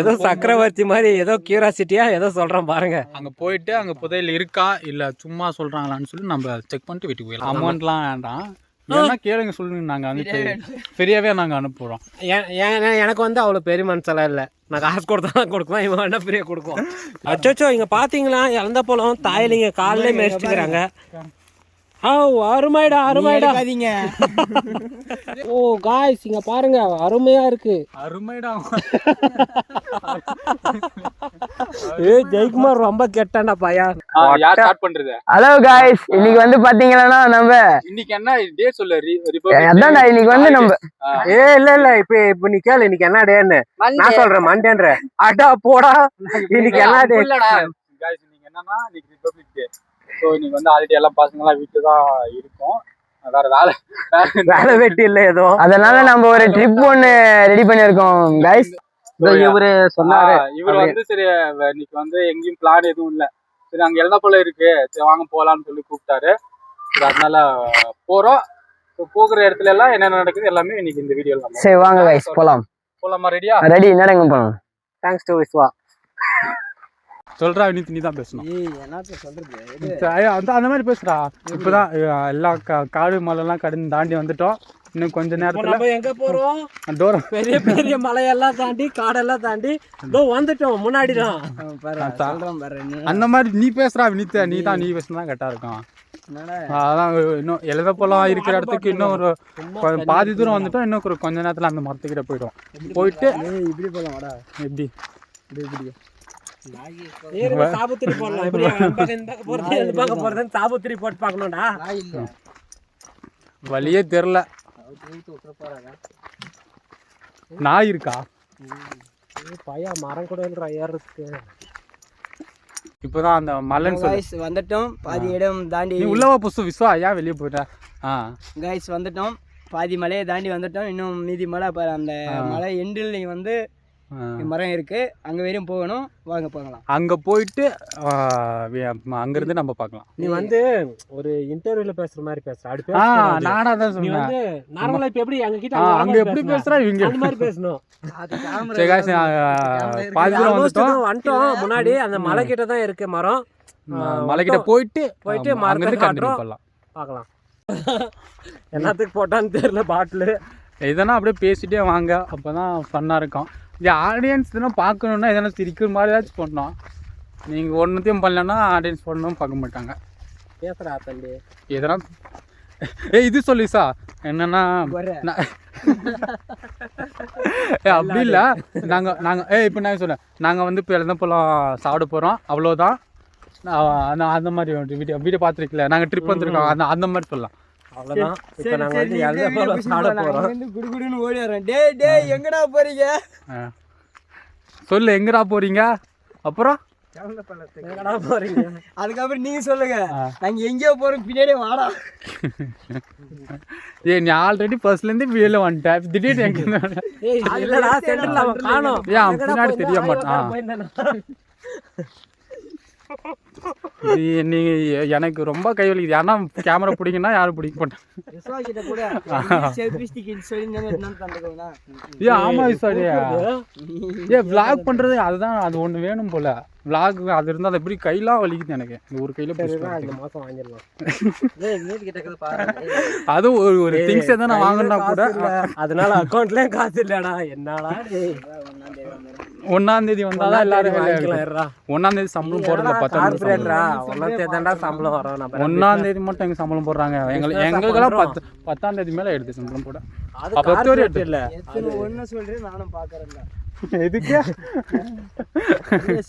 ஏதோ சக்கரவர்த்தி மாதிரி ஏதோ கியூராசிட்டியா ஏதோ சொல்றேன் பாருங்க. அங்க போயிட்டு அங்க புதையல் இருக்கா இல்ல சும்மா சொல்றாங்களான்னு சொல்லி நம்ம செக் பண்ணிட்டு வீட்டுக்கு போயிடலாம். அமௌண்ட்லாம் வேண்டாம். வேணா கேளுங்க சொல்லுங்க நாங்க வந்து ஃப்ரீயாவே நாங்க அனுப்புறோம். ஏன் ஏன் எனக்கு வந்து அவ்வளோ பெரிய மனசெல்லாம் இல்லை. நான் காசு கொடுத்தா தான் கொடுக்குவேன் இவன் என்ன ஃப்ரீயாக கொடுக்குவான். அச்சோச்சோ இங்கே பார்த்தீங்களா இழந்த போலம் தாயிலிங்க காலிலே மேய்ச்சிக்கிறாங்க. ஆ அருமைடா அருமைடா. ஓ காய்ஸ் இங்க பாருங்க அருமையா இருக்கு. அருமைடா. ஏ ஜெயக்குமார் ரொம்ப கெட்டான்டா பையா யார் ஸ்டார்ட் பண்றது? ஹலோ காய்ஸ் இன்னைக்கு வந்து பாத்தீங்கன்னா நம்ம இன்னைக்கு என்ன? டே சொல்லு ரிபப்ளிக் அதான்டா இன்னைக்கு வந்து நம்ம ஏ இல்ல இல்ல இப்ப இப்ப நீ கேளு இன்னைக்கு என்ன டேன்னு. நான் சொல்றேன் மண்டேன்ற. அடா போடா. இன்னைக்கு என்ன டே? காய்ஸ் நீங்க என்னன்னா இன்னைக்கு ரிபப்ளிக் டே ஸோ இன்னைக்கு வந்து ஆல்ரெடி எல்லாம் பசங்க எல்லாம் வீட்டு தான் இருக்கும். வேற வேலை வேற வேலை வெட்டி இல்ல ஏதோ. அதனால நம்ம ஒரு ட்ரிப் ஒன்னு ரெடி பண்ணிருக்கோம் காய்ஸ் இவரு சொன்னாரு. இவர் வந்து சரி இன்னைக்கு வந்து எங்கேயும் பிளான் எதுவும் இல்ல. சரி அங்க எழுந்தப்போல இருக்கு. சரி வாங்க போலாம்னு சொல்லி கூப்பிட்டாரு. சரி அதனால போறோம். போகிற இடத்துல எல்லாம் என்ன நடக்குது எல்லாமே இன்னைக்கு இந்த வீடியோல சரி வாங்க காய்ஸ் போலாம். போலாமா ரெடியா ரெடி என்னடங்க போலாம்? தேங்க்ஸ் டு விஸ்வா சொல்றா வினித் நீ தான் பேசணும். அந்த அந்த மாதிரி பேசுறா இப்பதான் எல்லா காடு மலைலாம் கடந்து தாண்டி வந்துட்டோம். இன்னும் கொஞ்ச நேரத்துல நம்ம எங்க போறோம்? தூரம் பெரிய பெரிய மலையெல்லாம் தாண்டி காடெல்லாம் தாண்டி இதோ வந்துட்டோம் முன்னாடி தான் அந்த மாதிரி நீ பேசுறா வினித். நீ தான் நீ பேசினா கரெக்டா இருக்கும். அதான் இன்னும் எழுத போலாம் இருக்கிற இடத்துக்கு இன்னும் ஒரு பாதி தூரம் வந்துட்டோம் இன்னும் ஒரு கொஞ்ச நேரத்துல அந்த மரத்துக்கிட்ட போயிடும் போயிட்டு இப்படி போலாம் எப்படி? இருங்க, சாபுத்திரி போடலாம். சாபுத்திரி போட்டு பார்க்கணும்டா. வழியே தெரில நாய் இருக்கா? பையா மரம் கூட ஏறதுக்கு இப்போதான் அந்த மலைன்னு சொல்லி. காய்ஸ் வந்துட்டோம். பாதி இடம் தாண்டி உள்ளவா புசு? விஸ்வா ஏன் வெளியே போயிட்ட? ஆ. காய்ஸ் வந்துட்டோம். பாதி மலையை தாண்டி வந்துட்டோம். இன்னும் மீதி மலை அந்த மலை எண்டில் வந்து. மரம் இருக்கு. அங்க வரையும் போகணும். வாங்க போகலாம். அங்க போயிட்டு அங்க இருந்து நம்ம பார்க்கலாம். நீ வந்து ஒரு இன்டர்வியூல பேசுற மாதிரி பேசுற. அப்படி ஆ பேசக்கூடாது. நானா தான் நீ சொன்னேன். வந்து நார்மலா இப்ப எப்படி எங்க கிட்ட அங்க அங்க எப்படி பேசுறா? இவங்க? அந்த மாதிரி பேசணும். வந்துட்டோம். முன்னாடி அந்த மலை கிட்ட தான் இருக்கு மரம். ம- மலைக்கிட்ட போயிட்டு போயிட்டு மரத்தை அங்கிருந்து காட்டுறோம். பண்ணலாம். பார்க்கலாம். என்னத்துக்கு போட்டான்னு தெரியல பாட்டிலு. எதனா அப்படியே பேசிட்டே வாங்க. அப்பதான் ஃபன்னா இருக்கும். இந்த ஆடியன்ஸ் இதெல்லாம் பார்க்கணுன்னா எதனா சிரிக்கிற மாதிரி ஏதாச்சும் பண்ணோம் நீங்கள் ஒன்றுத்தையும் பண்ணலன்னா ஆடியன்ஸ் பண்ணணும் பார்க்க மாட்டாங்க. பேசுறா தம்பி. எதனா ஏய் இது சொல்லு சா என்னன்னா அப்படி இல்லை. நாங்கள் நாங்கள் ஏய் இப்போ நான் சொல்ல நாங்கள் வந்து இப்போ இழந்த போலாம் சாப்பிட போகிறோம் அவ்வளோதான் அந்த மாதிரி வீடியோ வீடியோ பார்த்துருக்கல நாங்கள் ட்ரிப் வந்திருக்கோம். அந்த அந்த மாதிரி சொல்லலாம். அவ்வளவுதான். இப்ப நாங்க வந்து போல சாட போறோம். குடுகுடுன்னு ஓடி வரோம் எங்கடா போறீங்க? ஆ. சொல்லு எங்கடா போறீங்க? அப்புறம்? எங்கடா போறீங்க? அதுக்கப்புறம் நீங்க சொல்லுங்க. நாங்க எங்கேயோ போறோம் பின்னாடியே வாடா. ஏ நீ ஆல்ரெடி ஃபர்ஸ்ட்லேருந்து வெளியில் வந்துட்டேன் திடீர்னு எங்க இருந்து வந்த? ஏய் இல்லடா சென்டர்ல அவன் காணோம். ஏன் பின்னாடி? தெரிய மாட்டான். நான் போயிருந்தேனா? இது நீ எனக்கு ரொம்ப கை வலிக்குது. ஏன்னா கேமரா பிடிக்குன்னா யாரும் பிடிக்க தந்துக்கோனா. ஏ ஆமா சாரியா ஏ vlog பண்றது அதுதான் அது ஒண்ணு வேணும் போல. Vlog அது இருந்தா அது எப்படி கையெல்லாம் வலிக்குது எனக்கு? இந்த ஒரு கையில இந்த வாங்கிடலாம். அது ஒரு ஒரு திங்ஸ் எதனா வாங்கினா கூட. அதனால அக்கௌண்ட்லயும் காசு இல்லடா. என்னடா. ஒன்னாம் தேதி வந்தாதான் எல்லாரும் வாங்கிக்கலாம். ஒன்னாம் தேதி சம்பளம் போடுறது பத்தாம் தேதி சம்பளம். கார்ப்பரேட்ரா ஒன்னாம் தேதிதான்டா சம்பளம் வரும். நம்ம ஒன்னாம் தேதி மட்டும் எங்க சம்பளம் போடுறாங்க? எங்களுக்கு எங்களுக்கெல்லாம் பத்து பத்தாம் தேதி மேல எடுத்து சம்பளம் போட. அது அப்ப? இல்ல. சொல்றேன் நானும் பாக்குறேன்டா. எதுக்கு?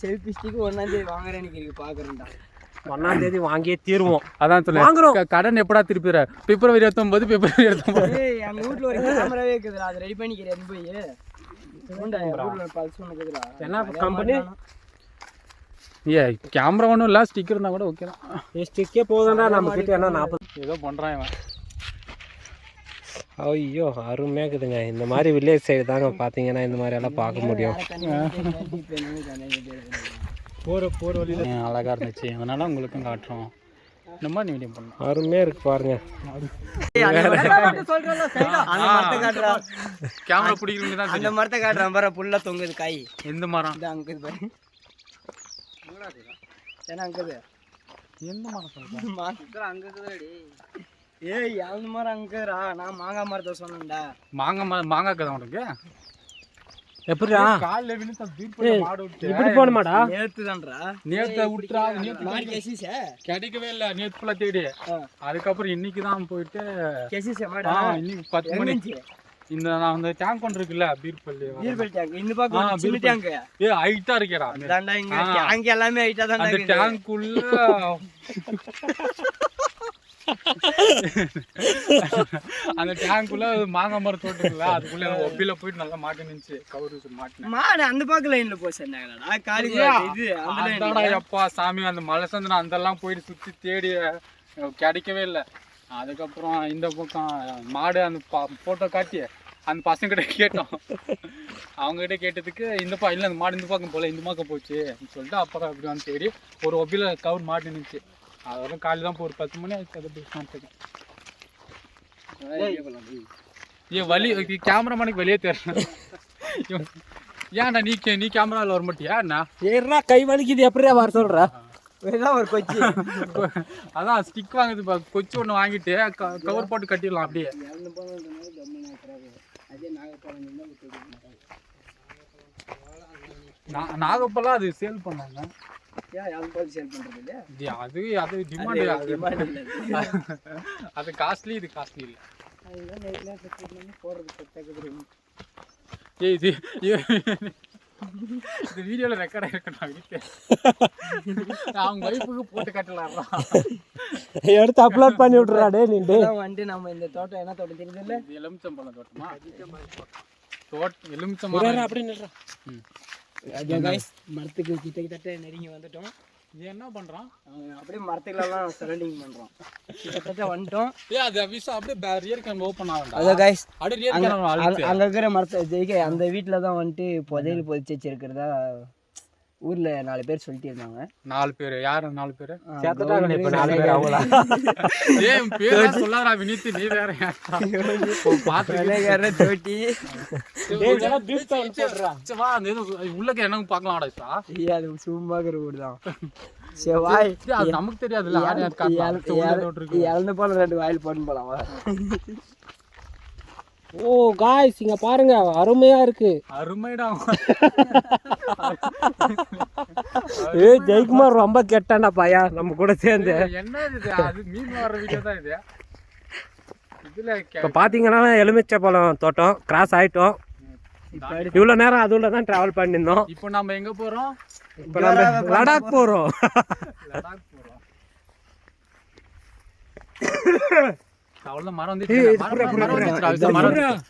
செல்ஃபி ஸ்டிக் ஒன்னாம் தேதி வாங்குறேன் இருக்கு பாக்குறேன்டா. ஒன்னாம் தேதி வாங்கியே தீருவோம். அதான் சொன்னேன் வாங்குறோம். க- கடன் எப்படா திருப்பி தர? பிப்ரவரி இருபத்தொன்பது பிப்ரவரி இருபத்தொன்பது ஏய் எங்க வீட்ல ஒரு கேமராவே இருக்குதுடா அதை ரெடி பண்ணிக்கிறேன் போய். என்ன கம்பெனி ஏ கேமரா ஒன்றும் இல்லை ஸ்டிக்கர் இருந்தால் கூட ஓகே தான். ஸ்டிக்கே போதும்டா நம்ம கிட்ட என்ன நாற்பது ஏதோ பண்ணுறான் இவன். ஐயோ அருமையாக இருக்குதுங்க. இந்த மாதிரி வில்லேஜ் சைடு தாங்க பார்த்தீங்கன்னா இந்த மாதிரி எல்லாம் பார்க்க முடியும். போகிற போகிற வழியில். அழகாக இருந்துச்சு. அதனால உங்களுக்கும் காட்டுறோம். இந்த மாதிரி நீ வீடியோ பண்ணலாம் அருமையாக இருக்கு பாருங்க. அந்த மரத்தை காட்டுறான் கேமரா பிடிக்கிறவங்க தான் அந்த மரத்தை காட்டுறான் பாரு புல்லா தொங்குது காய் எந்த மரம்? இந்த அங்குது பாரு. ஏன்னா அங்குது எந்த மரம் சொல்றேன் ஏய் அந்த மரம் அங்குதுடா நான் மாங்காய் மரத்தை சொன்னேன்டா. மாங்காய் மரம் மாங்காய் கதை உனக்கு? எப்படிடா? காலில் விழுந்து வீட்டு மாடு விட்டு. இப்படி போகணுமாடா? நேத்து தான்டா. நேற்று விட்டுறா நான் கெசிசே? கிடைக்கவே இல்லை நேற்று ஃபுல்லாக தேடி. அதுக்கப்புறம் இன்னைக்கு தான் போயிட்டு கெசிசே ஆ, மாடா இன்னைக்கு பத்து மணி. இந்த நான் அந்த டேங்க் ஒன்று இருக்குல்ல பீர்பள்ளி. பீர்பல் டேங்க் இந்த பக்கம் சின்ன. டேங்க் ஏ ஹைட்டா இருக்கேடா. தாண்டா இங்க. டேங்க் எல்லாமே ஹைட்டா தான்டா அந்த டேங்க்குள்ள அந்த டேங்க்குள்ள மாங்காய் மரம் தோட்டுக்குள்ள அதுக்குள்ள ஒப்பில போயிட்டு நல்லா மாட்டி நின்னுச்சு. கவுரு மாட்டினேன். மாடு அந்த பக்கம் லைன்ல போய் காலி இது அந்த அதாடா லைன்ல எப்பா சாமி அந்த மலை சந்தனம் அதெல்லாம் போயிட்டு சுத்தி தேடி கிடைக்கவே இல்லை. அதுக்கப்புறம் இந்த பக்கம் மாடு அந்த போட்டோ காட்டி அந்த பசங்கிட்ட கேட்டோம். அவங்ககிட்ட கேட்டதுக்கு இந்த பா இல்லை அந்த மாடு இந்த பக்கம் போல இந்த பக்கம் போச்சு. சொல்லிட்டு அப்புறம் அப்படி வந்து தேடி ஒரு ஒப்பில கவுர் மாட்டு நின்றுச்சு அதோட காலையில் தான் ஒரு பத்து மணி ஆயிடுச்சு அதை போய் ஏன் வலி கேமராமேனுக்கு வெளியே தெரியல ஏன்டா நீ கே- நீ கேமராவில் வர மாட்டியா என்ன? ஏறா கை வலிக்குது எப்படியா வர சொல்ற? எல்லாம் ஒரு கொச்சி. அதான் ஸ்டிக் வாங்குது பா கொச்சு ஒன்று வாங்கிட்டு கவர் போட்டு கட்டிடலாம் அப்படியே. நா- நாகப்பழம் அது சேல் பண்ணாங்க அது அது டிமாண்ட் அது காஸ்ட்லி இது காஸ்ட்லி இல்லை. ஏய் இது இந்த வீடியோவில் ரெக்கார்ட் ஆகிருக்கேன் வீட்டில். அவங்க போட்டு கட்டலாம் எடுத்து அப்லோட் பண்ணி விட்றா டே நீ வந்துட்டு நம்ம இந்த தோட்டம் என்ன தோட்டம் தெரியுது இல்ல இது எலுமிச்சம்பழம் தோட்டமா? தோட் எலுமிச்சம்பழம். அப்படி நில்றா. ம். கைஸ் மரத்துக்கு கிட்ட கிட்ட நெருங்கி வந்துட்டோம். இது என்ன பண்ணுறான் அப்படியே மரத்துக்குலாம் சரௌண்டிங் பண்றோம். கிட்டத்தட்ட வந்துட்டோம். ஏ அது விஷயம் அப்படியே ரியர் கேன் ஓப்பன் ஆகும்டா அதோ கைஸ் அப்படியே ரியர் அங்க- அங்க இருக்கிற மரத்தை ஜெயிக்க அந்த வீட்டில் தான் வந்துட்டு புதையல் பொதிச்சு வச்சிருக்கிறதா? ஊர்ல நாலு பேர் சொல்லிட்டு இருந்தாங்க நாலு பேர். யாரு நாலு பேர்? சேர்த்துட்டாங்க இப்ப நாலு பேர் அவங்களா? ஏன் பேர் சொல்லாதடா வினித் நீ வேற. பாத்து விலைக்கார தோட்டி வா அந்த இது உள்ளக்க என்ன பார்க்கலாம்டா சா ஐயா, அது சும்மாக்கிற ஊர் தான். செவ்வாய் நமக்கு தெரியாதுல்ல யார் யார் காட்டலாம் இறந்து போல ரெண்டு வாயில் போட்டு போலாம். ஓ காய்ஸ் இங்க பாருங்க அருமையா இருக்கு. அருமைடா. ஏ ஜெயக்குமார் ரொம்ப கெட்டானா பையா நம்ம கூட சேர்ந்து. என்ன இது? அது மீன் வர்ற வீடியோ தான் இது. இதுல இப்போ பார்த்தீங்கன்னா எலுமிச்சை பழம் தோட்டம் கிராஸ் ஆயிட்டோம். இவ்வளோ நேரம் அதுல தான் ட்ராவல் பண்ணியிருந்தோம். இப்போ நம்ம எங்க போறோம்? இப்போ நம்ம லடாக் போகிறோம் லடாக் போறோம். அவ்வளவுதான் மரம் மரம் ஒன்றுக்கு.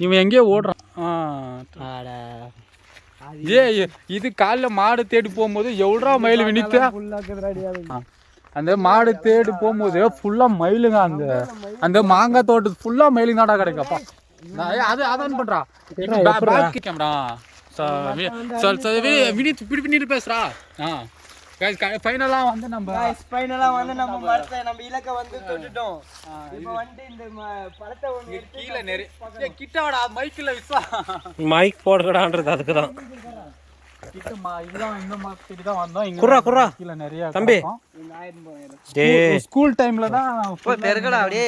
இவன் எங்கேயோ ஓடுறான். ஏய் இது காலைல மாடு தேடி போகும்போது எவ்வளோ மயில் வினித்து. அந்த மாடு தேடி போகும்போது ஃபுல்லா மயிலுங்க அந்த அந்த மாங்காய் தோட்டத்து ஃபுல்லா மயிலுங்க தாடா கிடைக்கப்பா அது அதான் பண்றா? பேக் கேமரா வினித் பிடி பின்னிட்டு பேசுறா. ஆ. ஃபைனலாக வந்து நம்ம ஃபைனலாக வந்து நம்ம மரத்தை நம்ம இலக்கை வந்து தொட்டுட்டோம். இப்போ வந்து இந்த பழத்தை ஒன்று எடுத்து கீழே நிறைய ஏய், கிட்ட வாடா மைக்கில் விசா. மைக் போடுக்கடான்றது அதுக்கு தான் கிட்ட மா இதுதான் இந்த மாசத்துக்கு தான் வந்தோம். இங்க குர்ரா, குர்ரா. கீழே நிறைய தம்பி. கிடக்கும். இந்த ஆயிரம் போயிடும் டே ஸ்கூல் டைம்ல தான் தெருக்கடா அப்படியே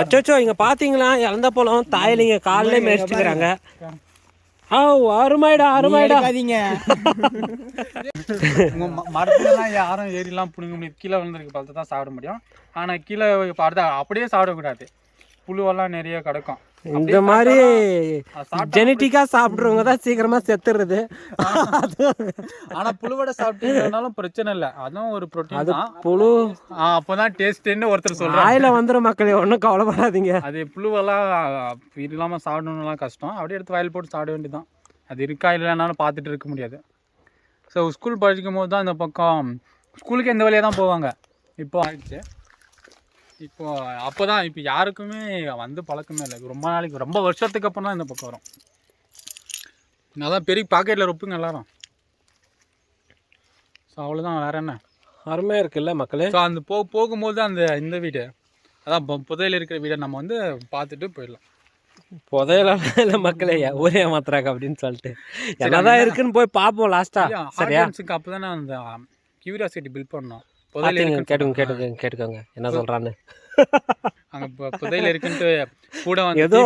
அச்சோச்சோ இங்க பாத்தீங்களா? இழந்த பழம் தாயிலிங்க காலிலே மேய்ச்சிக்கிறாங்க ஆ அருமைடா அருமைடா. ம- மரத்துலலாம் யாரும் ஏறிலாம் பிடுங்க முடியாது. கீழே விழுந்திருக்கு பழத்தை தான் சாப்பிட முடியும். ஆனா கீழே பார்த்தா அப்படியே சாப்பிடக்கூடாது. புழுவெல்லாம் நிறைய கிடக்கும். இந்த மாதிரி ஜெனட்டிக்கா சாப்பிட்றவங்க தான் சீக்கிரமா செத்துறது. ஆனா புழுவோட சாப்பிட்டீங்கன்னாலும் பிரச்சனை இல்லை. அதுவும் ஒரு ப்ரோட்டீன் அது புழு. அப்பதான் டேஸ்ட்னு ஒருத்தர் சொல்றாரு. ஆயில வந்துடும் மக்களே ஒன்றும் கவலைப்படாதீங்க. அது புழுவெல்லாம் இது இல்லாமல் சாப்பிடணும்லாம் கஷ்டம். அப்படியே எடுத்து வயல் போட்டு சாப்பிட வேண்டியதுதான். அது இருக்கா இல்லைனாலும் பார்த்துட்டு இருக்க முடியாது. ஸோ ஸ்கூல் படிக்கும் போது தான் இந்த பக்கம் ஸ்கூலுக்கு இந்த வழியாக தான் போவாங்க? இப்போ ஆயிடுச்சு. இப்போ அப்போ தான் இப்போ யாருக்குமே வந்து பழக்கமே இல்லை. ரொம்ப நாளைக்கு ரொம்ப வருஷத்துக்கு அப்புறம் தான் இந்த பக்கம் வரும். நல்லா பெரிய பாக்கெட்டில் ரொப்புங்க எல்லாரும். ஸோ அவ்வளோதான் வேற என்ன? அருமையாக இருக்குல்ல மக்களே? ஸோ அந்த போ போகும்போது அந்த இந்த வீடு. அதான் புதையல் இருக்கிற வீடை நம்ம வந்து பார்த்துட்டு போயிடலாம். புதையலாம் இல்லை மக்களே ஊரே மாத்துறாங்க அப்படின்னு சொல்லிட்டு. என்னதான் இருக்குன்னு போய் பார்ப்போம் லாஸ்டா சரியா? அப்போ தானே அந்த கியூரியாசிட்டி பில்ட் பண்ணோம் கேட்டுங்க கேட்டுங்க கேட்டுக்கோங்க. என்ன சொல்கிறான்னு அங்கே புதையல் இருக்குன்ட்டு கூட வந்து ஏதோ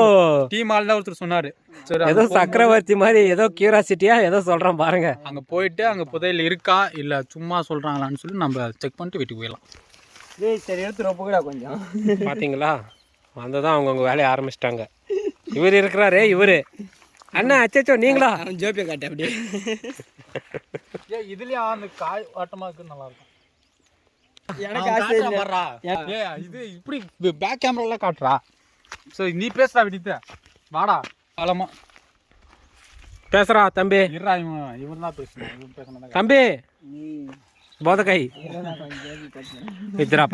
டீம் ஆள் தான் ஒருத்தர் சொன்னார். சரி ஏதோ சக்கரவர்த்தி மாதிரி ஏதோ கியூராசிட்டியா ஏதோ சொல்கிறேன் பாருங்க. அங்கே போயிட்டு அங்கே புதையல் இருக்கா? இல்லை சும்மா சொல்கிறாங்களான்னு சொல்லி நம்ம செக் பண்ணிட்டு வீட்டுக்கு போயிடலாம். ஏய் சரி எடுத்து ரொம்ப கூட கொஞ்சம். பார்த்தீங்களா வந்ததான் அவங்கவுங்க வேலையை ஆரம்பிச்சிட்டாங்க. இவர் இருக்கிறாரே இவர். அண்ணா அச்சச்சோ நீங்களா? அவன் ஜோப்பியை காட்டு அப்படியே. ஏ இதுலயே அந்த காய் வாட்டமாக இருக்கு நல்லா இருக்கும். எனக்கு ஆசை இல்லை. ஏ இது இப்படி பேக் கேமரால காட்டுறா. ஸோ நீ பேசுறா வினித்த வாடா. காலமா பேசுறா தம்பி. இருடா இவன் இவன் தான் பேசணும். இவன் தம்பி.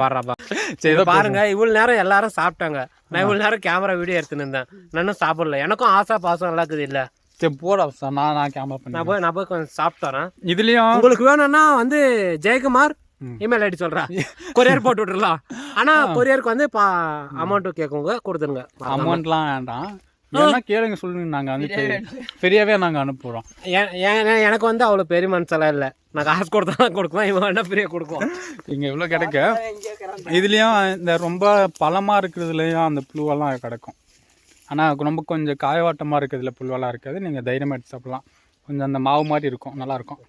பாடுறாப்பா சரி பாருங்க இவ்வளவு நேரம் எல்லாரும் சாப்பிட்டாங்க. நான் இவ்வளவு நேரம் கேமரா வீடியோ எடுத்துன்னு இருந்தேன். இன்னும் சாப்பிடல. எனக்கும் ஆசை பாசம் எல்லாம் இருக்குது இல்ல. சரி போடா சார் நான் நான் கேமரா பண்ணி நான் போய் நான் போய் கொஞ்சம் சாப்பிட்டு வரேன். இதுலயும் உங்களுக்கு வேணும்னா வந்து ஜெயக்குமார். இமெயில் ஐடி சொல்றேன் கொரியர் போட்டு விட்டுறலாம் ஆனா கொரியருக்கு வந்து அமௌண்ட் கேட்குங்க கொடுத்துருங்க. அமௌண்ட்லாம் வேண்டாம். ஏன்னா கேளுங்க சொல்லுங்க. நாங்கள் வந்து ஃப்ரீயாகவே நாங்கள் அனுப்புகிறோம் எனக்கு வந்து அவ்வளோ பெரிய மனசெல்லாம் இல்லை. நான் காசு கொடுத்தா தான் கொடுக்குவேன். இவன் வேணா ஃப்ரீயாக கொடுக்கும். இங்கே இவ்வளோ கிடைக்க. இதுலேயும் இந்த ரொம்ப பழமாக இருக்கிறதுலையும் அந்த புழுவெல்லாம் கிடைக்கும். ஆனால் ரொம்ப கொஞ்சம் காயவாட்டமாக இருக்கிறதுல புழுவெல்லாம் இருக்காது. நீங்கள் தைரியமாக எடுத்து சாப்பிடலாம். கொஞ்சம் அந்த மாவு மாதிரி இருக்கும். நல்லாயிருக்கும்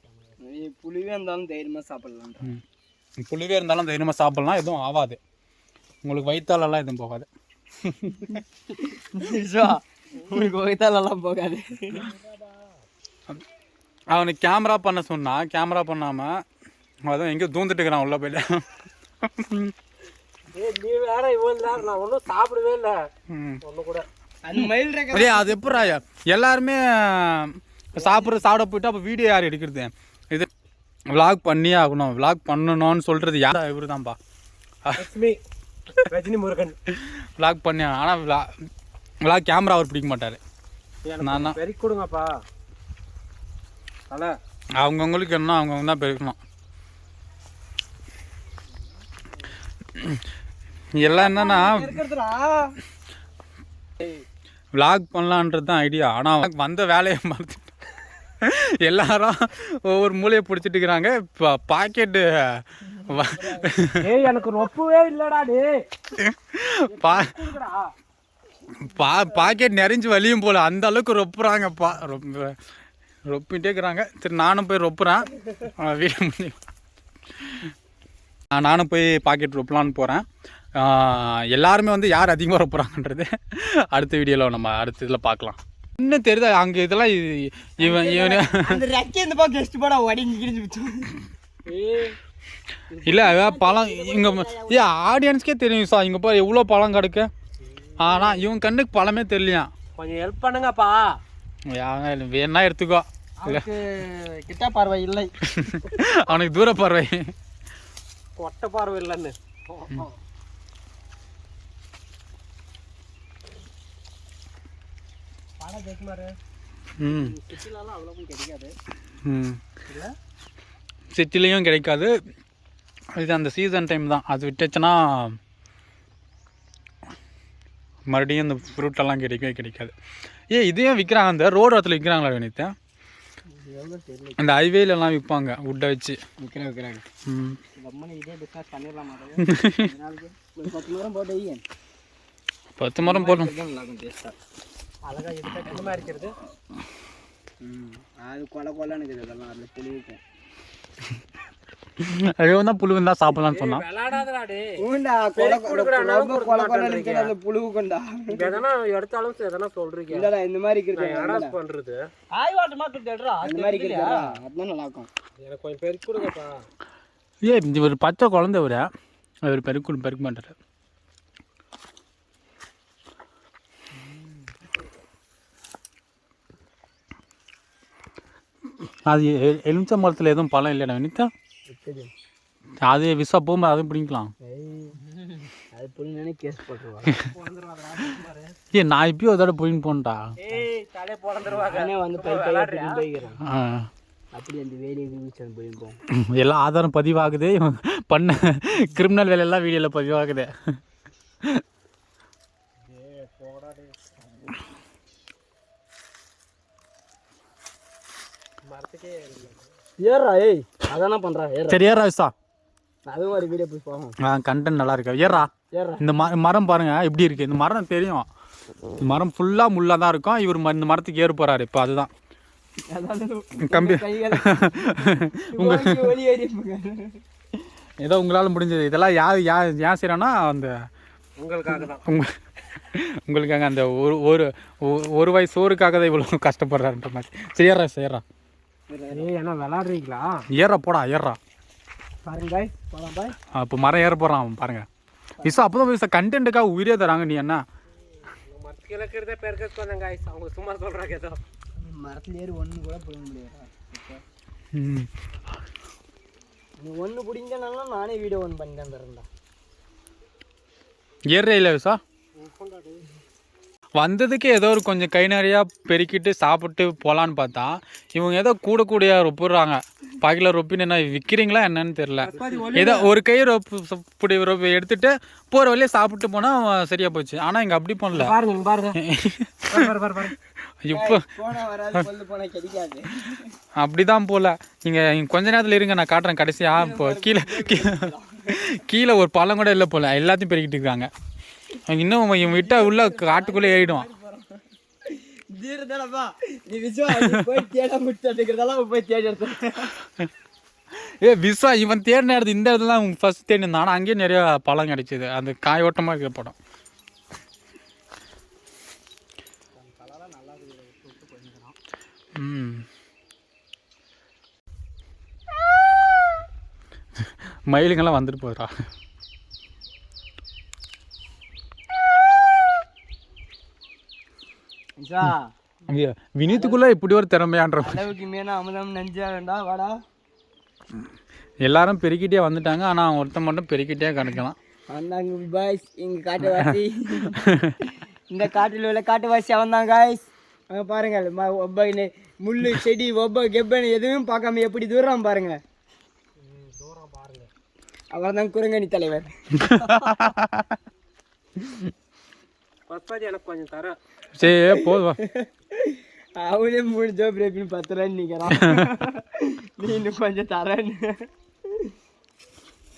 புளிவே இருந்தாலும் தைரியமா சாப்பிடலாம் புழுவே இருந்தாலும் தைரியமாக சாப்பிட்லாம் எதுவும் ஆகாது உங்களுக்கு வயிற்றாலெல்லாம் எதுவும் போகாது. உங்களுக்கு வயிற்றாலெல்லாம் போகாது. அவனுக்கு கேமரா பண்ண சொன்னான் கேமரா பண்ணாமல் அதுவும் எங்கேயோ தூந்துட்டு இருக்கிறான் உள்ள போயிட்டு. ஏய் நீ வேற இவ்வளோ நேரம் நான் ஒன்றும் சாப்பிடவே இல்லை. ஒன்று கூட. அதே அது எப்படா எல்லாருமே சாப்பிட்ற சாப்பிட போயிட்டு அப்போ வீடியோ யார் எடுக்கிறது? இது விளாக் பண்ணியே ஆகணும். விளாக் பண்ணணும்னு சொல்கிறது யார்? இவர் தான்ப்பா லட்சுமி. ரஜினி முருகன். விளாக் பண்ணி ஆனால் விளா விளாக் கேமரா அவர் பிடிக்க மாட்டார். நான் தான் வெறி கொடுங்கப்பா. அவங்கவுங்களுக்கு என்ன அவங்கவுங்க தான் பெருக்கணும். எல்லாம் என்னன்னா விளாக் பண்ணலான்றது தான் ஐடியா ஆனால் வந்த வேலையை மறந்துட்டு எல்லாரும் ஒவ்வொரு மூலையை பிடிச்சிட்டு இருக்கிறாங்க. இப்போ பாக்கெட்டு. எனக்கு ரொப்பவே இல்லடா பா பா பாக்கெட் நிறைஞ்சு வலியும் போல. அந்த அளவுக்கு ரொப்புறாங்கப்பா ரொம்ப ரொப்பிட்டே இருக்கிறாங்க. சரி நானும் போய் ரொப்புறேன். வீடு ஆ, நானும் போய் பாக்கெட் ரொப்பலான்னு போகிறேன் எல்லாருமே வந்து யார் அதிகமாக ரொப்புறாங்கன்றது அடுத்த வீடியோவில் நம்ம அடுத்த இதில் பார்க்கலாம் இன்னும் தெரியுதா அங்கே இதெல்லாம் இது- இவன் இவனு அந்த ரெக்கை இந்த பக்கம் கெஸ்ட் போடா ஒடிஞ்சு கிழிஞ்சு இல்லை பழம் இங்கே ஏ ஆடியன்ஸ்க்கே தெரியும் சார் இங்கே போய் எவ்வளோ பழம் கிடக்கு. ஆனால் இவன் கண்ணுக்கு பழமே தெரியலையா? கொஞ்சம் ஹெல்ப் பண்ணுங்கப்பா. வேணா எடுத்துக்கோ. கிட்ட பார்வை இல்லை. அவனுக்கு தூர பார்வை. ஒட்ட பார்வை இல்லைன்னு பணம் கேட்குமாரு ம் சுற்றிலாம் அவ்வளோக்கும் கிடைக்காது ம் சிட்டிலையும் கிடைக்காது. இது அந்த சீசன் டைம் தான். அது விட்டுச்சுன்னா மறுபடியும் இந்த ஃப்ரூட்டெல்லாம் கிடைக்கவே கிடைக்காது. ஏ இதையும் விற்கிறாங்க அந்த ரோடு இடத்துல விற்கிறாங்களா தெரியல. அந்த ஹைவேலெல்லாம் விற்பாங்க உட்டை வச்சு. விற்கிறேன் விற்கிறாங்க ம். போட்டு பத்து மரம் போடணும். நல்லா இருக்கும் டேஸ்ட்டாக அழகா எடுத்து என்னமா இருக்கிறது. ம் அது கொலை கொலைன்னு இருக்குது அதெல்லாம் அதில் தெளிவுக்கும் ஐயோ தான் புழு சொன்னான் விளையாடாதடா டேய். ஊண்டா கொலை கொலை கொலை அந்த புழுவு கொண்டா எதனா எடுத்தாலும் எதனா சொல்றீங்க. இல்லடா இந்த மாதிரி இருக்குது என்னடா பண்றது. ஆய் வாட்டர் மாட்டு தேடுறா. அந்த மாதிரி அதுதான் நல்லா இருக்கும் எனக்கு கொஞ்சம் பெருக்கு கொடுங்கப்பா. ஏ இவர் பச்சை குழந்தை இவர். இவர் பெருக்கு பெருக்க மாட்டார். அது எ- எலுமிச்சை மரத்தில் எதுவும் பழம் இல்லைடா வினிதா? அது விசா போகும்போது அதுவும் பிடிக்கலாம். ஏ நான் இப்பயும் அதோட போயின்னு போன்டா எல்லாம் ஆதாரம் பதிவாகுது. பண்ண கிரிமினல் வேலையெல்லாம் வீடியோவில் பதிவாகுது. ஏறா ஏய் அதானே பண்ணுறா ஏறா சரி ஏறா விசா. அதுவும் ஒரு வீடியோ போய் போகும் கண்டென்ட் நல்லா இருக்கு. ஏறா ஏறா இந்த ம மரம் பாருங்க எப்படி இருக்கு? இந்த மரம் தெரியும். இந்த மரம் ஃபுல்லாக முள்ளாக தான் இருக்கும். இவர் ம- இந்த மரத்துக்கு ஏறு போறாரு. இப்போ அதுதான். கம்பி. உங்க ஏதோ உங்களால் முடிஞ்சது. இதெல்லாம் யார் யார் ஏன் செய்கிறோன்னா அந்த உங்களுக்காக தான் உங்க உங்களுக்காக அந்த ஒரு ஒரு ஒரு வயசு சோறுக்காக தான் இவ்வளோ கஷ்டப்படுறாருன்ற மாதிரி. சரி ஏறா ஏறா ஏய் என்ன விளாடுறீங்களா? ஏறா போடா ஏறா பாருங்க பாய் போலாம் பாய். இப்போ மரம் ஏற போகிறான் அவன் பாருங்க. விசா அப்போ தான் விசா கண்டென்ட்டுக்காக உயிரே தராங்க நீ என்ன? மரத்துக்கு இழக்கிறதே பெருக்க. அவங்க சும்மா சொல்றாங்க ஏதோ மரத்துல ஏறி ஒன்று கூட போக முடியாதா ம். நீ ஒன்று பிடிங்கனாலும் நானே வீடியோ ஒன் பண்ணி தான் தரேன்டா ஏறே இல்லை விசா வந்ததுக்கு ஏதோ ஒரு கொஞ்சம் கை நிறையா பெருக்கிட்டு சாப்பிட்டு போகலான்னு பார்த்தா இவங்க ஏதோ கூட கூடையா ரொப்புடுறாங்க பாக்கில ரொப்பின்னு என்ன விற்கிறீங்களா என்னன்னு தெரில ஏதோ ஒரு கை ரொப்பு ச- புடி ரொப்பு எடுத்துட்டு போகிற வழியே சாப்பிட்டு போனால் சரியா போச்சு. ஆனால் இங்கே அப்படி பண்ணல. இப்போ போனா வராது கொண்டு போனா கிடைக்காது. அப்படிதான் போல. நீங்கள் கொஞ்ச நேரத்தில் இருங்க நான் காட்டுறேன் கடைசியா. இப்போ கீழே கீழே ஒரு பழம் கூட இல்லை போல. எல்லாத்தையும் பெருக்கிட்டு இருக்காங்க. இன்னும் இவன் விட்டா உள்ள காட்டுக்குள்ளே ஏறிடுவான். ஏ விஸ்வா இவன் தேடின இடத்து இந்த இடத்துல தான் ஃபர்ஸ்ட் தேடி இருந்தான் ஆனால் அங்கேயும் நிறைய பழம் கிடைச்சிது. அந்த காயோட்டமாக இருக்கிற படம். மயிலுங்கெல்லாம் வந்துட்டு போகுதுடா விசுவா ஐயா, வினீத்துக்குள்ள இப்படி ஒரு திறமையான்ற அளவுக்கு மேனா அமுதம் நஞ்சா வேண்டா வாடா. எல்லாரும் பெருக்கிட்டே வந்துட்டாங்க. ஆனால் அவன் ஒருத்தன் மட்டும் பெருக்கிட்டே கிடக்கலாம். வந்தாங்க பாய்ஸ் இங்க காட்டுவாசி? இந்த காட்டில் உள்ள காட்டுவாசி அவன் தான் காய்ஸ் அங்கே பாருங்க ம- ஒப்பனை முள்ளு செடி ஒப்ப கெப்பன் எதுவும் பார்க்காம எப்படி தூரம் பாருங்க. அவர் தான் குரங்கணி தலைவர். பஸ்பாதி எனக்கு கொஞ்சம் தர. சரி போதும் வா. அவனே மூணு ஜோப் ரேப்பின்னு பத்து ரன் நிற்கிறான் நீ இன்னும் கொஞ்சம் தரேன்னு.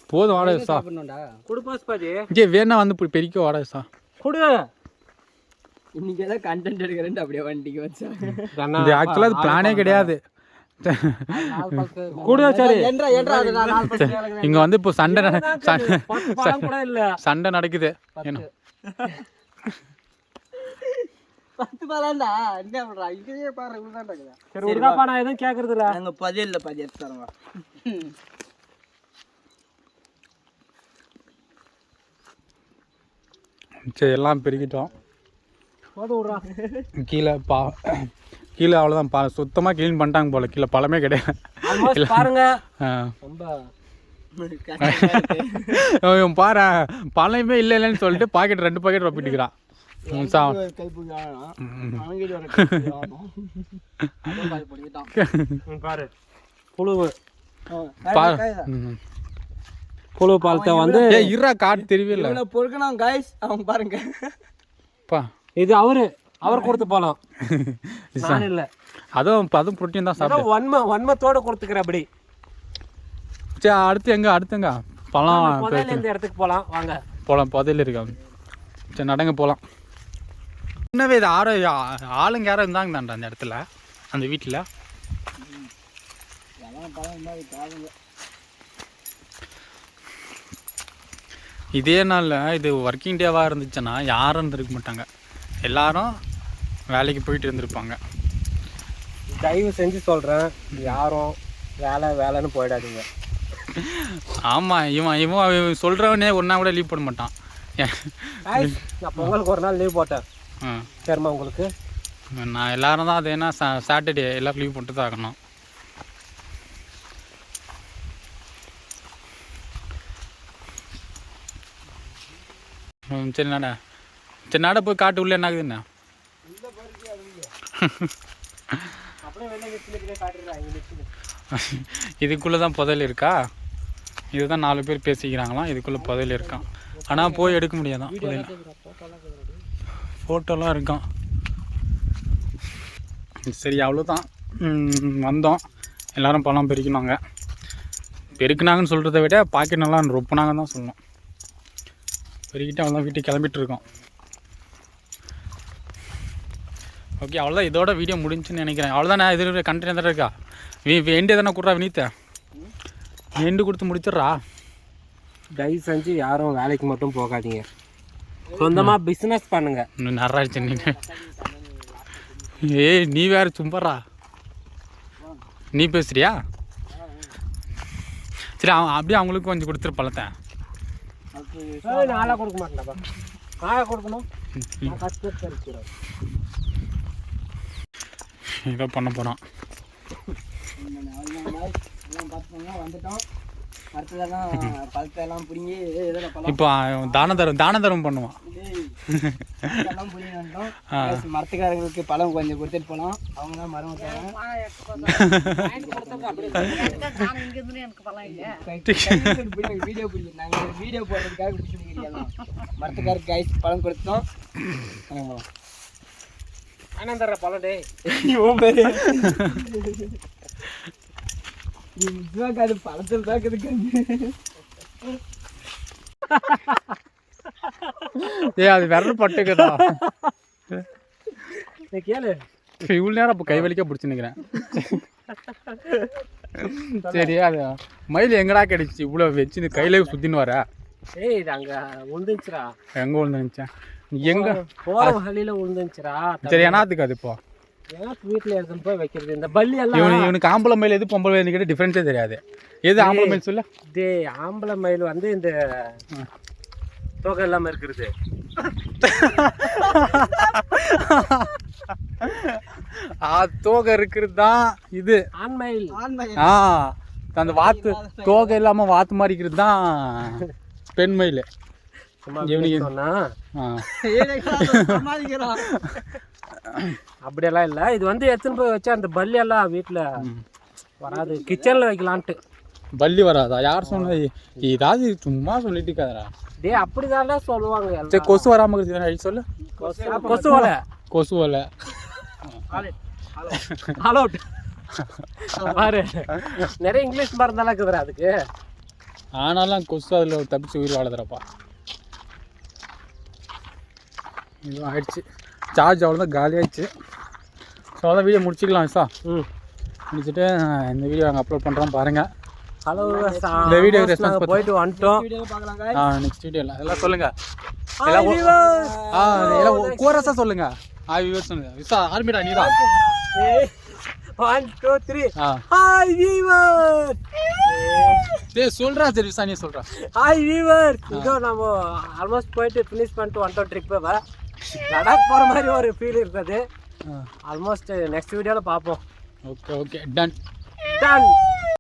போதும் வாடகை சா. சாப்பிடணும்டா? குடு பஸ்பாதி ஜே வேணா வந்து இப்படி பெருக்க வாடகை சா. குடு. இன்னைக்கு ஏதோ கண்டென்ட் எடுக்கிறேன்ட்டு அப்படியே வண்டிக்கு வச்சாங்க இது ஆக்சுவலாக அது பிளானே கிடையாது. குடு சரி. இங்கே வந்து இப்போ சண்டை சண்டை பத்து பழம் கூட இல்ல. சண்டை நடக்குது. என்ன? பத்து பாலாண்டா என்ன பண்றா இங்கேயே பாரு இதுதான் இருக்குதா. சரி விடுதாப்பா நான் எதுவும் கேட்கறது இல்ல நாங்க பதில் பாதி எடுத்து தரோங்க சரி எல்லாம் பெருக்கிட்டோம் விடுறா. கீழே பா கீழே அவ்வளோதான் பா சுத்தமாக க்ளீன் பண்ணிட்டாங்க போல. கீழே பழமே கிடையாது. ஆல்மோஸ்ட் பாருங்க. ரொம்ப இவன் பாரு பழமே இல்லை இல்லைன்னு சொல்லிட்டு பாக்கெட் ரெண்டு பாக்கெட் ரொப்பிட்டுக்கிறான் பாரு. புழுவு. புழு பழத்தை வந்து ஏ இருடா காட்டு தெரியவே இல்லை இவ்வளோ பொறுக்கணும் காய்ஸ் அவன் பாருங்க. பா. இது அவரு. அவர் கொடுத்த பழம். நான் இல்ல. அதுவும் அதுவும் புரோட்டீன் தான் வன்ம வன்மத்தோட கொடுத்துக்கிற அப்படி. சரி அடுத்து எங்க அடுத்துங்க. பழம் இந்த இடத்துக்கு போலாம் வாங்க. போகலாம் புதையில இருக்காங்க சரி நடங்க போகலாம் என்னவே இது ஆறு ஆ- ஆளுங்க யாரும் இருந்தாங்க தான்டா அந்த இடத்துல அந்த வீட்டில் இதே நாளில் இது ஒர்க்கிங் டேவாக இருந்துச்சுன்னா யாரும் இருந்திருக்க மாட்டாங்க. எல்லாரும் வேலைக்கு போயிட்டு இருந்திருப்பாங்க. தயவு செஞ்சு சொல்றேன் யாரும் வேலை வேலைன்னு போயிடாதீங்க. ஆமாம் இவன் இவன் இவன் சொல்கிறவனே ஒன்றா கூட லீவ் போட மாட்டான். நான் பொங்கலுக்கு ஒரு நாள் லீவ் போட்டேன். சரிம்மா உங்களுக்கு? நான் எல்லாரும் தான் அது என்ன சாட்டர்டே எல்லாம் லீவ் போட்டு தான் ஆகணும். சரி நட. சரி நட போய் காட்டு உள்ள என்ன ஆகுது என்ன அப்படியே வெளில நிறுத்தி காட்டுறா இங்கே நிறுத்தி இதுக்குள்ளே தான் புதையல் இருக்கா? இதுதான் நாலு பேர் பேசிக்கிறாங்களாம் இதுக்குள்ளே பதில் இருக்கான் ஆனால் போய் எடுக்க முடியாதான். புதையல் ஃபோட்டோலாம் இருக்கான் சரி அவ்வளோதான் வந்தோம். எல்லாரும் பழம் பெருக்கினாங்க. பெருக்குனாங்கன்னு சொல்கிறத விட பாக்கெட் நல்லா ரொப்புனாங்கன்னு தான் சொல்லணும் பெருக்கிட்டு அவ்வளோதான் வீட்டுக்கு கிளம்பிட்டு இருக்கோம். ஓகே அவ்வளோதான் இதோட வீடியோ முடிஞ்சுன்னு நினைக்கிறேன். அவ்வளோதானே இது கண்டென்ட் எதாவது இருக்கா? வீ எண்டு தானே கொடுறா வினீத்த எண்டு கொடுத்து முடிச்சிடுறா. தயவு செஞ்சு யாரும் வேலைக்கு மட்டும் போகாதீங்க. சொந்தமாக பிஸ்னஸ் பண்ணுங்க. இன்னும் நிறைய நீ. ஏய் நீ வேற சும்பறா நீ பேசுறியா? சரி அவன் அப்படியே அவங்களுக்கு கொஞ்சம் கொடுத்துரு பழத்தை. நாளாக கொடுக்க மாட்டேன்ப்பா நாளாக கொடுக்கணும். பண்ண போகிறான் பார்த்தோம்னா வந்துட்டோம். மரத்துலலாம் பழத்தெல்லாம் பிடுங்கி பழம். இப்போ தான தரம் தான தரம் பண்ணுவான். எல்லாம் பிடிங்கி வந்துட்டோம். மரத்துக்காரங்களுக்கு பழம் கொஞ்சம் கொடுத்துட்டு போனோம் அவங்க தான் மரம் வீடியோ பிடிக்கும் நாங்கள் வீடியோ போடுறதுக்காக பிடிச்சிருக்கீங்க மரத்துக்காரருக்கு கைஸ் பழம் கொடுத்தோம். வாங்க போலாம். ஆனால் தர பழம் டே அது பழத்தில் தான் இருக்குது ஏய் அது விரல் பட்டுக்குதா கேளு. இவ்வளோ நேரம் அப்போ கை வலிக்க பிடிச்சி நிற்கிறேன் சரி அது மயில் எங்கடா கிடைச்சி? இவ்வளோ வச்சு கையில சுற்றின்னு வர. ஏய் இது அங்கே உழுந்துச்சுரா எங்கே விழுந்துச்சேன் எங்கே? போகிற வழியில் உழுந்துச்சுரா சரி என்னத்துக்கு அது இப்போ? ஏன்னா வீட்டில் எடுத்துன்னு போய் வைக்கிறது? இந்த பல்லி எல்லாம் இவனு இவனுக்கு ஆம்பளை மயில் எது பொம்பளை மயில் கிட்ட டிஃப்ரென்ஸே தெரியாது. எது ஆம்பளை மயில் சொல்ல. டே ஆம்பளை மயில் வந்து இந்த தோகை இல்லாமல் இருக்கிறது ஆ தோகை இருக்கிறது? தான் இது. ஆண் மயில் ஆ அந்த வாத்து தோகை இல்லாமல் வாத்து மாதிரி இருக்கிறது தான் பெண் அப்படியெல்லாம் இல்லை. இது வந்து எடுத்துன்னு போய் வச்சா அந்த பல்லி எல்லாம் வீட்டில் வராது. கிச்சனில் வைக்கலான்ட்டு. பள்ளி வராதா? யார் சொன்னது ஏதாவது சும்மா சொல்லிட்டு இருக்காதடா டே அப்படிதான்டா சொல்லுவாங்க. சரி கொசு வராமல் இருக்குது சொல்லு. கொசு கொசு வலை கொசு வலை அவுட் பாரு. நிறைய இங்கிலீஷ் மருந்தெல்லாம் இருக்குதுடா அதுக்கு. ஆனாலும் கொசு அதில் தப்பிச்சு உயிர் வாழதுறப்பா இதுவும் ஆயிடுச்சு சார்ஜ் அவ்வளோதான் காலி ஆயிடுச்சு ஸோ அவ்வளோ வீடியோ முடிச்சுக்கலாம் சார் ம். முடிச்சுட்டு இந்த வீடியோ நாங்கள் அப்லோட் பண்ணுறோம் பாருங்கள் ஹலோ இந்த நாங்கள் பார்த்து- போயிட்டு வந்துட்டோம். ஆ நெக்ஸ்ட் வீடியோவில் சொல்லுங்கள் Hi, எல்லாம் ஒ- viewers. ஆ எல்லாம் கோரஸாக சொல்லுங்கள் ஆ வியூவர்ஸ் விசா ஆர்மிடா நீ தான் two, three. ஆ. Hi, viewers. டேய் சொல்கிறா சரி விசா நீ Hi, viewers. இதோ நம்ம ஆல்மோஸ்ட் போயிட்டு ஃபினிஷ் பண்ணிட்டு வந்துட்டோம் ட்ரிப்பை லடாக் போகிற மாதிரி ஒரு ஃபீல் இருக்குது ஆல்மோஸ்ட் நெக்ஸ்ட் வீடியோவில் பார்ப்போம். Okay okay done done